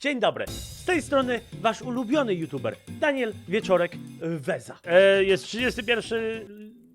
Dzień dobry, z tej strony wasz ulubiony youtuber Daniel Wieczorek y, Weza. E, jest 31.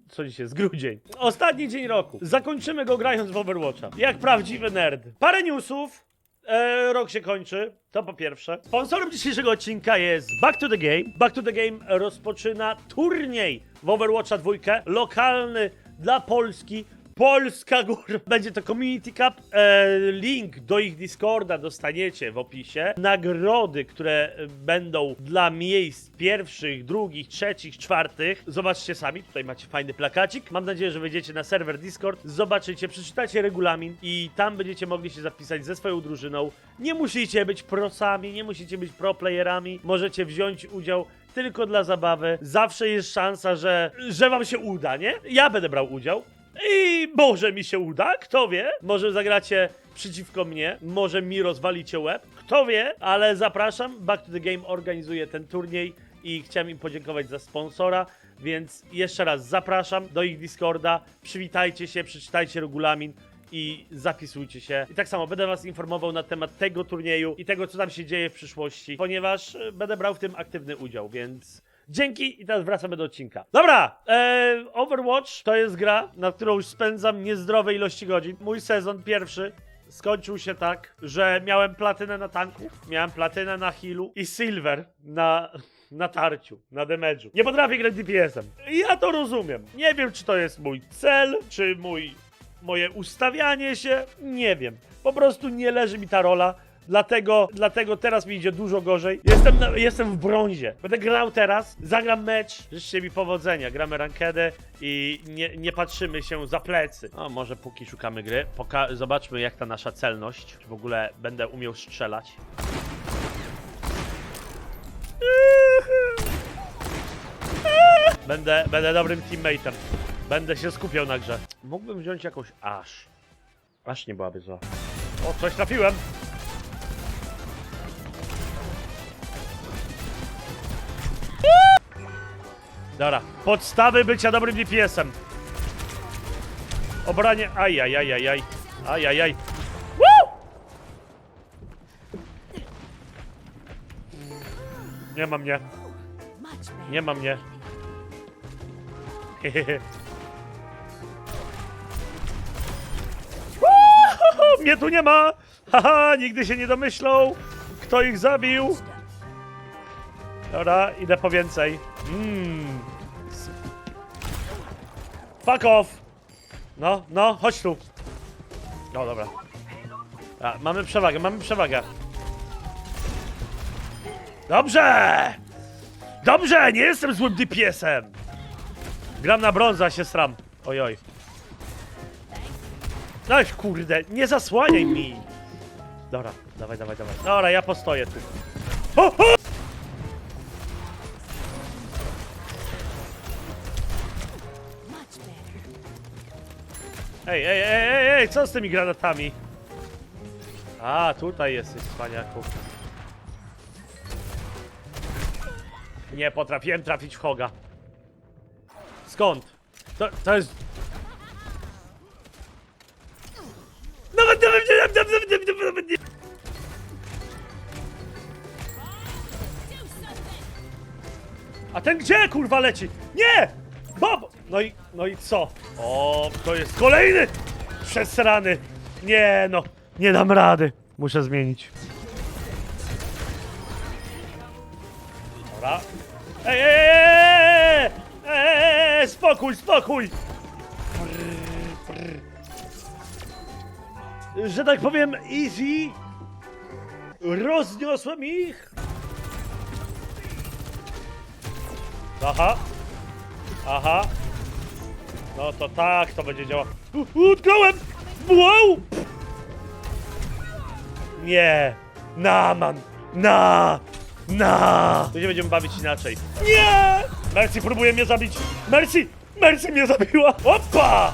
Co dzisiaj jest? Grudzień. Ostatni dzień roku. Zakończymy go grając w Overwatcha. Jak prawdziwy nerd. Parę newsów. E, rok się kończy, to po pierwsze. Sponsorem dzisiejszego odcinka jest Back to the Game. Back to the Game rozpoczyna turniej w Overwatcha 2, lokalny dla Polski. Polska Góra. Będzie to Community Cup. E, link do ich Discorda dostaniecie w opisie. Nagrody, które będą dla miejsc pierwszych, drugich, trzecich, czwartych. Zobaczcie sami, tutaj macie fajny plakacik. Mam nadzieję, że wejdziecie na serwer Discord, zobaczycie, przeczytacie regulamin i tam będziecie mogli się zapisać ze swoją drużyną. Nie musicie być prosami, nie musicie być pro playerami. Możecie wziąć udział tylko dla zabawy. Zawsze jest szansa, że, że wam się uda, nie? Ja będę brał udział. I może mi się uda, kto wie? Może zagracie przeciwko mnie, może mi rozwalicie łeb, kto wie? Ale zapraszam, Back to the Game organizuje ten turniej i chciałem im podziękować za sponsora, więc jeszcze raz zapraszam do ich Discorda, przywitajcie się, przeczytajcie regulamin i zapisujcie się. I tak samo będę was informował na temat tego turnieju i tego, co tam się dzieje w przyszłości, ponieważ e, będę brał w tym aktywny udział, więc dzięki i teraz wracamy do odcinka. Dobra, e, Overwatch to jest gra, na którą już spędzam niezdrowe ilości godzin. Mój sezon pierwszy skończył się tak, że miałem platynę na tanku, miałem platynę na healu i silver na, na tarciu, na damage'u. Nie potrafię grać DPS-em. Ja to rozumiem. Nie wiem, czy to jest mój cel, czy mój moje ustawianie się, nie wiem. Po prostu nie leży mi ta rola. Dlatego, dlatego teraz mi idzie dużo gorzej. Jestem, na, jestem w brązie. Będę grał teraz, zagram mecz. Życzcie mi powodzenia. Gramy rankedę i nie, nie patrzymy się za plecy. O, może póki szukamy gry, poka- zobaczmy jak ta nasza celność. Czy w ogóle będę umiał strzelać. Będę, będę dobrym teammateem. Będę się skupiał na grze. Mógłbym wziąć jakąś aż. Aż nie byłaby zła. O, coś trafiłem! Dobra, podstawy bycia dobrym DPS-em. Obranie. Ajajajajaj. Ajajaj. Woo! Nie ma mnie. Nie ma mnie. Mnie tu nie ma! Haha, nigdy się nie domyślą, kto ich zabił. Dobra, idę po więcej. Mmm. Fuck off! No, no, chodź tu. No, dobra. A, mamy przewagę, mamy przewagę. Dobrze! Dobrze, nie jestem złym DPS-em. Gram na brąza, się sram. Ojoj. Oj, kurde, nie zasłaniaj mi. Dobra, dawaj, dawaj, dawaj. Dobra, ja postoję tu. Ej, ej, ej, ej, ej, co z tymi granatami? A, tutaj jesteś, cwaniaku. Nie potrafiłem trafić w Hoga. Skąd? To, to jest... A ten gdzie, kurwa, leci? Nie! No i, no i co? O, to jest kolejny! Przesrany! Nie no, nie dam rady. Muszę zmienić. Dobra. Ej, ej, ej, ej, spokój, spokój! Prr, prr. Że tak powiem, easy. Rozniosłem ich. Aha. Aha. No to tak to będzie działało. U- Utknąłem! Wow! Nie! Na, man! Na! Na! Tu się będziemy bawić inaczej. Nie! Mercy próbuje mnie zabić! Mercy! Mercy mnie zabiła! Opa!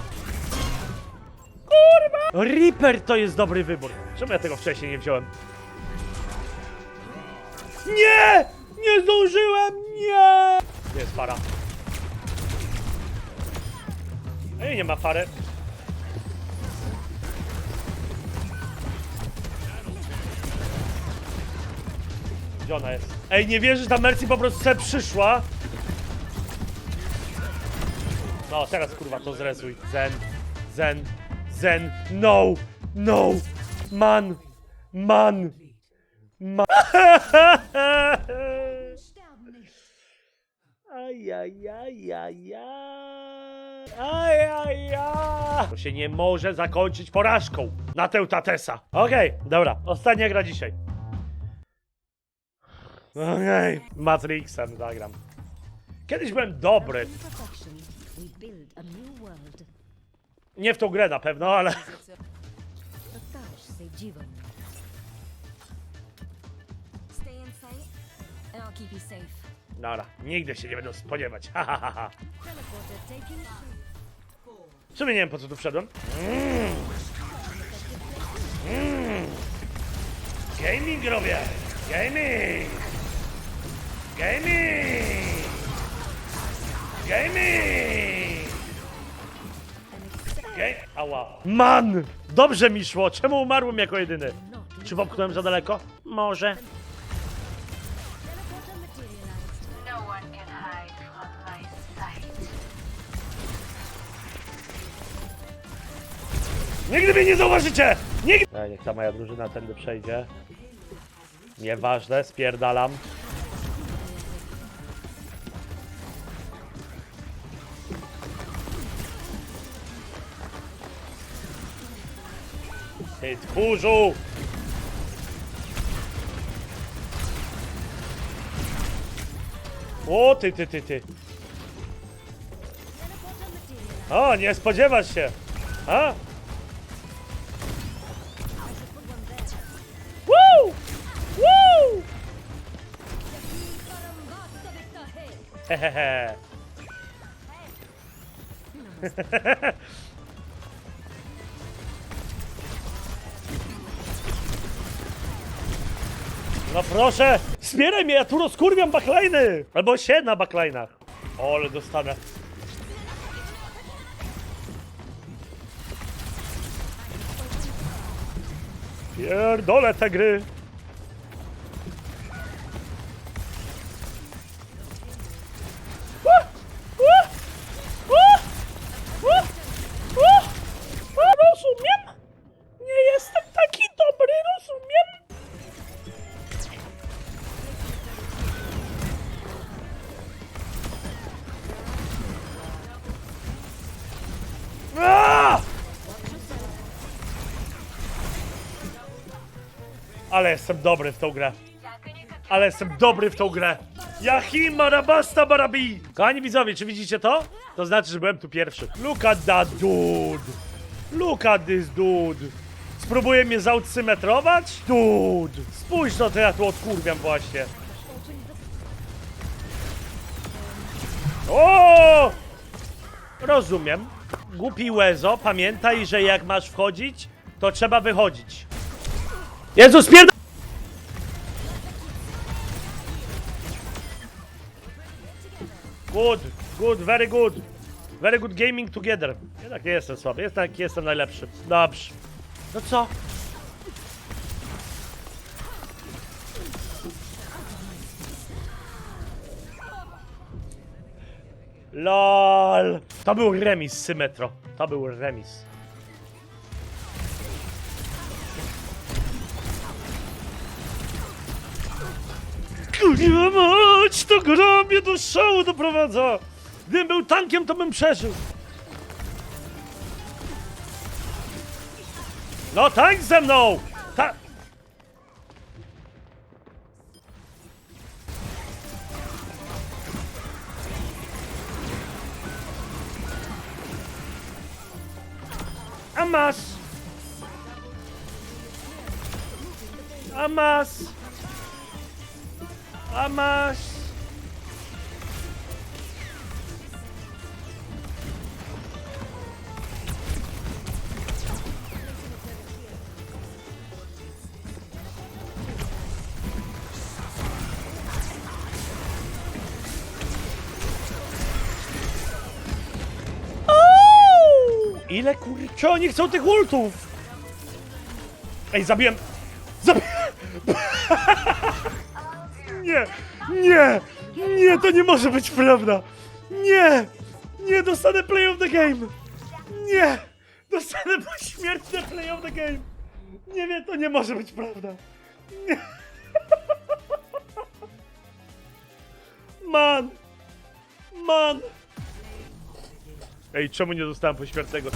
Kurwa! Reaper to jest dobry wybór. Czemu ja tego wcześniej nie wziąłem? Nie! Nie zdążyłem! Nie! Gdzie jest para? Ej, nie ma pary. Gdzie ona jest? Ej, nie wierzę, że ta Mercy po prostu sobie przyszła. No, teraz kurwa to zrezuj. Zen, zen, zen. No, no, man, man, man. Ajajajajaj. Ajajaj. To się nie może zakończyć porażką na tę Tatesa. Okej, dobra. Ostatnia gra dzisiaj. Okej. Matrixem zagram. Kiedyś byłem dobry. Nie w tą grę na pewno, ale... Dobra, nigdy się nie będą spodziewać. Ha, ha, ha, ha. W sumie nie wiem po co tu wszedłem. Mm. Mm. Gaming robię! Gaming! Gaming! Gaming! Game... Ała. Man! Dobrze mi szło! Czemu umarłem jako jedyny? Czy popchnąłem za daleko? Może. Nigdy mnie nie zauważycie! Nigdy! Ej, niech ta moja drużyna tędy przejdzie. Nieważne, spierdalam. Ty tchórzu! O, ty, ty, ty, ty. O, nie spodziewasz się. A? No proszę, wspieraj mnie, ja tu rozkurwiam backliny! Albo się na backlinach. O, ale dostanę. Pierdolę te gry. Ale jestem dobry w tą grę. Ale jestem dobry w tą grę. Yahi marabasta barabi. Kochani widzowie, czy widzicie to? To znaczy, że byłem tu pierwszy. Look at that dude. Look at this dude. Spróbuje mnie zautsymetrować? Dude. Spójrz no to ja tu odkurwiam właśnie. O! Rozumiem. Głupi Łezo, pamiętaj, że jak masz wchodzić, to trzeba wychodzić. Jezus, pierda... Good, good, very good. Very good gaming together. Jednak nie jestem słaby, jednak jestem najlepszy. Dobrze. No co? LOL. To był remis, Symetro. To był remis. Kurwa mać, to gra mnie do szału doprowadza. Gdybym był tankiem, to bym przeżył. No tank ze mną! Ta... A masz! A masz! A masz! Ile kurczę oni chcą tych ultów? Ej, zabiłem... Zabiłem... Nie! Nie! Nie, to nie może być prawda! Nie! Nie, dostanę play of the game! Nie! Dostanę pośmiertne play of the game! Nie wiem, to nie może być prawda! Nie! Man! Man! Ej, czemu nie dostałem pośmiertnego?